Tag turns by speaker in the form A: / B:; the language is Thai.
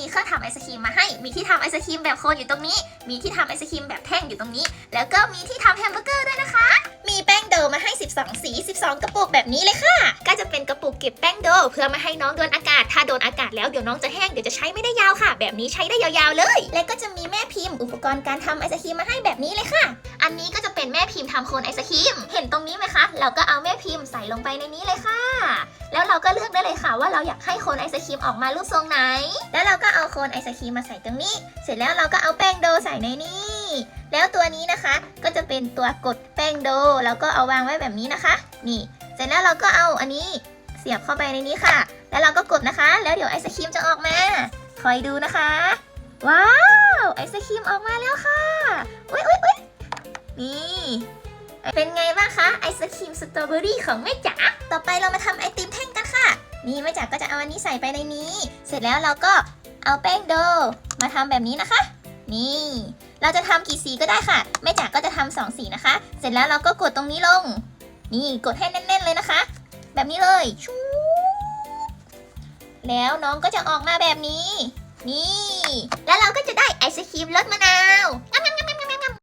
A: มีเครื่องทำไอศครีมมาให้ มีที่ทำไอศครีมแบบโคนอยู่ตรงนี้ มีที่ทำไอศครีมแบบแท่งอยู่ตรงนี้ แล้วก็มีที่ทำแฮมเบอร์เกอร์ด้วยนะคะ มีแป้งโดมาให้ 12 สี 12 กระปุกแบบนี้เลยค่ะ ก็จะเป็นกระปุกเก็บแป้งโด เพื่อไม่ให้น้องโดนอากาศ ถ้าโดนอากาศแล้วเดี๋ยวน้องจะแห้ง เดี๋ยวจะใช้ไม่ได้ยาวค่ะ แบบนี้ใช้ได้ยาวๆเลย และก็จะมีแม่พิมพ์อุปกรณ์การทำไอศครีมมาให้แบบนี้เลยค่ะ อันนี้ก็จะเป็นแม่พิมพ์ทำโคนไอศครีม เห็นตรงนี้ไหมคะ เราก็เอาแม่พิมพ์ใส่ลงไปในนี้เลยค่ะ แล้วเราก็เลือกได้เลยค่ะว่าเราอยากให้โคนไอศครีมออกมารูปทรงไหน แล้วเราก็เอาโคนไอศครีมมาใส่ตรงนี้ เสร็จแล้วเราก็เอาแป้งโดใส่ในนี้ แล้วตัวนี้นะคะก็จะเป็นตัวกดแป้งโด แล้วก็เอาวางไว้แบบนี้นะคะ นี่ เสร็จแล้วเราก็เอาอันนี้เสียบเข้าไปในนี้ค่ะ แล้วเราก็กดนะคะ แล้วเดี๋ยวไอศครีมจะออกมา คอยดูนะคะ ว้าว ไอศครีมออกมาแล้วค่ะ อุ๊ยอุ๊ยอุ๊ยนี่ เป็นไงบ้างคะไอศครีมสตรอเบอรี่ของแม่จ๋า ต่อไปเรามาทำไอติม นี่แม่จ๋าก็จะเอาอันนี้ใส่ไปในนี้ เสร็จแล้วเราก็เอาแป้งโดมาทำแบบนี้นะคะ นี่ เราจะทำกี่สีก็ได้ค่ะแม่จ๋าก็จะทำสองสีนะคะ เสร็จแล้วเราก็กดตรงนี้ลง นี่กดให้แน่น ๆ เลยนะคะ แบบนี้เลยชูแล้วน้องก็จะออกมาแบบนี้ นี่ แล้วเราก็จะได้